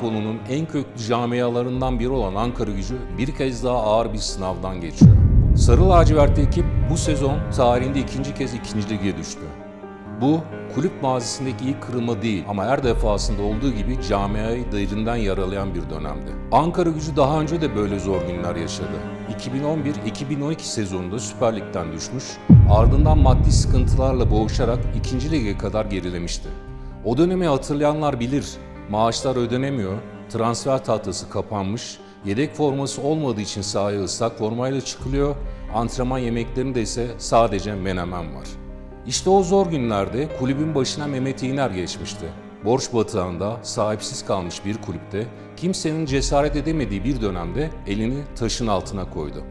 Futbolunun en köklü camialarından biri olan Ankara gücü bir kez daha ağır bir sınavdan geçiyor. Sarı lacivertli ekip bu sezon tarihinde ikinci kez ikinci lige düştü. Bu kulüp mazisindeki ilk kırılma değil ama her defasında olduğu gibi camiayı derinden yaralayan bir dönemdi. Ankara gücü daha önce de böyle zor günler yaşadı. 2011-2012 sezonunda Süper Lig'den düşmüş, ardından maddi sıkıntılarla boğuşarak ikinci lige kadar gerilemişti. O dönemi hatırlayanlar bilir, maaşlar ödenemiyor, transfer tahtası kapanmış, yedek forması olmadığı için sahaya ıslak formayla çıkılıyor, antrenman yemeklerinde ise sadece menemen var. İşte o zor günlerde kulübün başına Mehmet İğner geçmişti. Borç batağında sahipsiz kalmış bir kulüpte kimsenin cesaret edemediği bir dönemde elini taşın altına koydu.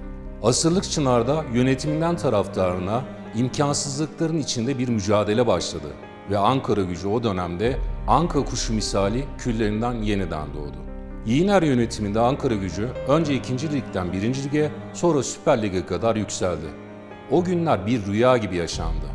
Asırlık Çınar'da yönetiminden taraftarına imkansızlıkların içinde bir mücadele başladı ve Ankara gücü o dönemde Anka kuşu misali küllerinden yeniden doğdu. Yiğner yönetiminde Ankara gücü önce 2. Lig'den 1. Lig'e sonra Süper Lig'e kadar yükseldi. O günler bir rüya gibi yaşandı.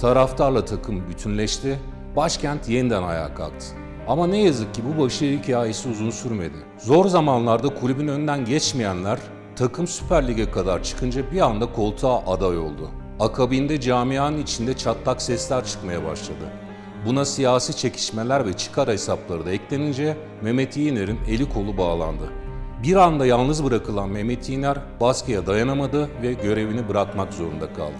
Taraftarla takım bütünleşti, başkent yeniden ayağa kalktı. Ama ne yazık ki bu başarı hikayesi uzun sürmedi. Zor zamanlarda kulübün önünden geçmeyenler takım Süper Lig'e kadar çıkınca bir anda koltuğa aday oldu. Akabinde camianın içinde çatlak sesler çıkmaya başladı. Buna siyasi çekişmeler ve çıkar hesapları da eklenince Mehmet İğner'in eli kolu bağlandı. Bir anda yalnız bırakılan Mehmet İğner baskıya dayanamadı ve görevini bırakmak zorunda kaldı.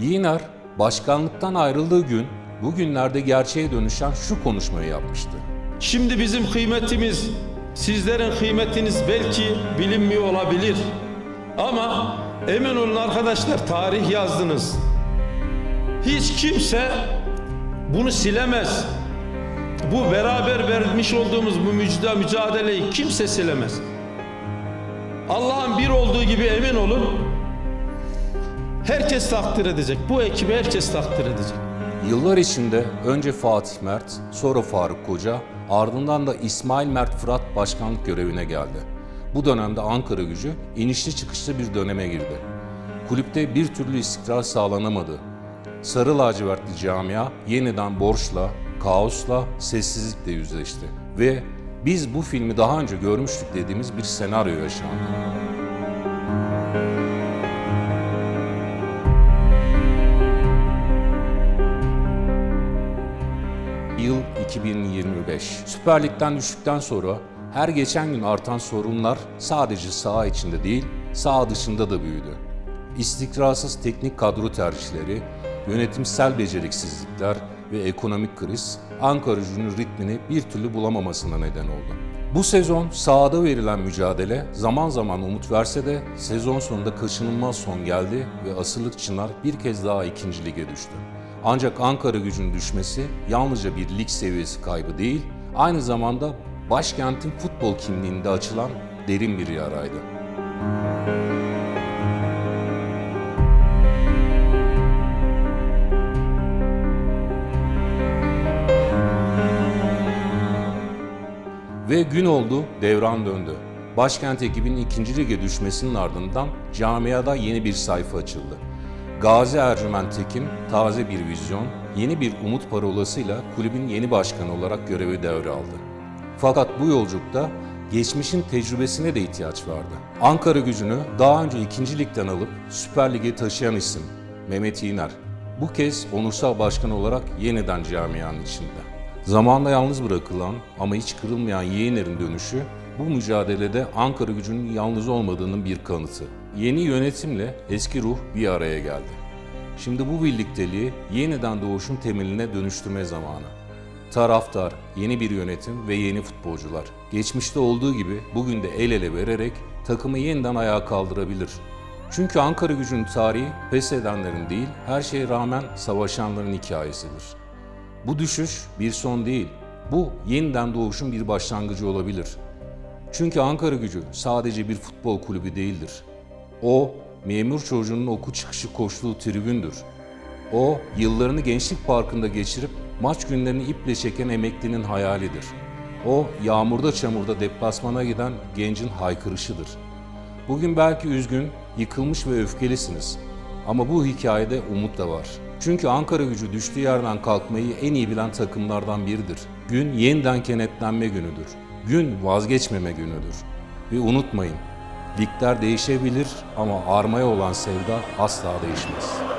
İğner başkanlıktan ayrıldığı gün bugünlerde gerçeğe dönüşen şu konuşmayı yapmıştı. Şimdi bizim kıymetimiz, sizlerin kıymetiniz belki bilinmiyor olabilir. Ama emin olun arkadaşlar tarih yazdınız. Hiç kimse bunu silemez. Bu beraber vermiş olduğumuz bu müjde mücadeleyi kimse silemez. Allah'ın bir olduğu gibi emin olun. Herkes takdir edecek. Bu ekibi herkes takdir edecek. Yıllar içinde önce Fatih Mert, sonra Faruk Koca, ardından da İsmail Mert Fırat başkanlık görevine geldi. Bu dönemde Ankara gücü inişli çıkışlı bir döneme girdi. Kulüpte bir türlü istikrar sağlanamadı. Sarı lacivertli camia yeniden borçla, kaosla, sessizlikle yüzleşti. Ve biz bu filmi daha önce görmüştük dediğimiz bir senaryo yaşandı. Yıl 2025. Süper Lig'den düştükten sonra her geçen gün artan sorunlar sadece saha içinde değil, saha dışında da büyüdü. İstikrarsız teknik kadro tercihleri, yönetimsel beceriksizlikler ve ekonomik kriz Ankara gücünün ritmini bir türlü bulamamasına neden oldu. Bu sezon sahada verilen mücadele zaman zaman umut verse de sezon sonunda kaçınılmaz son geldi ve asırlık Çınar bir kez daha ikinci lige düştü. Ancak Ankara gücünün düşmesi yalnızca bir lig seviyesi kaybı değil, aynı zamanda başkentin futbol kimliğinde açılan derin bir yaraydı. Ve gün oldu, devran döndü. Başkent ekibinin ikinci lige düşmesinin ardından camiada yeni bir sayfa açıldı. Gazi Ercüment Tekin, taze bir vizyon, yeni bir umut parolasıyla kulübün yeni başkanı olarak görevi devraldı. Fakat bu yolculukta geçmişin tecrübesine de ihtiyaç vardı. Ankara gücünü daha önce ikinci ligden alıp Süper Lig'e taşıyan isim Mehmet İğner. Bu kez onursal başkan olarak yeniden camianın içinde. Zamanla yalnız bırakılan ama hiç kırılmayan Yeğener'in dönüşü bu mücadelede Ankara gücünün yalnız olmadığının bir kanıtı. Yeni yönetimle eski ruh bir araya geldi. Şimdi bu birlikteliği yeniden doğuşun temeline dönüştürme zamanı. Taraftar, yeni bir yönetim ve yeni futbolcular. Geçmişte olduğu gibi bugün de el ele vererek takımı yeniden ayağa kaldırabilir. Çünkü Ankara gücünün tarihi pes edenlerin değil, her şeye rağmen savaşanların hikayesidir. Bu düşüş bir son değil. Bu yeniden doğuşun bir başlangıcı olabilir. Çünkü Ankara gücü sadece bir futbol kulübü değildir. O, memur çocuğunun oku çıkışı koştuğu tribündür. O, yıllarını gençlik parkında geçirip maç günlerini iple çeken emeklinin hayalidir. O, yağmurda çamurda deplasmana giden gencin haykırışıdır. Bugün belki üzgün, yıkılmış ve öfkelisiniz. Ama bu hikayede umut da var. Çünkü Ankara gücü düştüğü yerden kalkmayı en iyi bilen takımlardan biridir. Gün yeniden kenetlenme günüdür. Gün vazgeçmeme günüdür. Ve unutmayın, ligler değişebilir ama armaya olan sevda asla değişmez.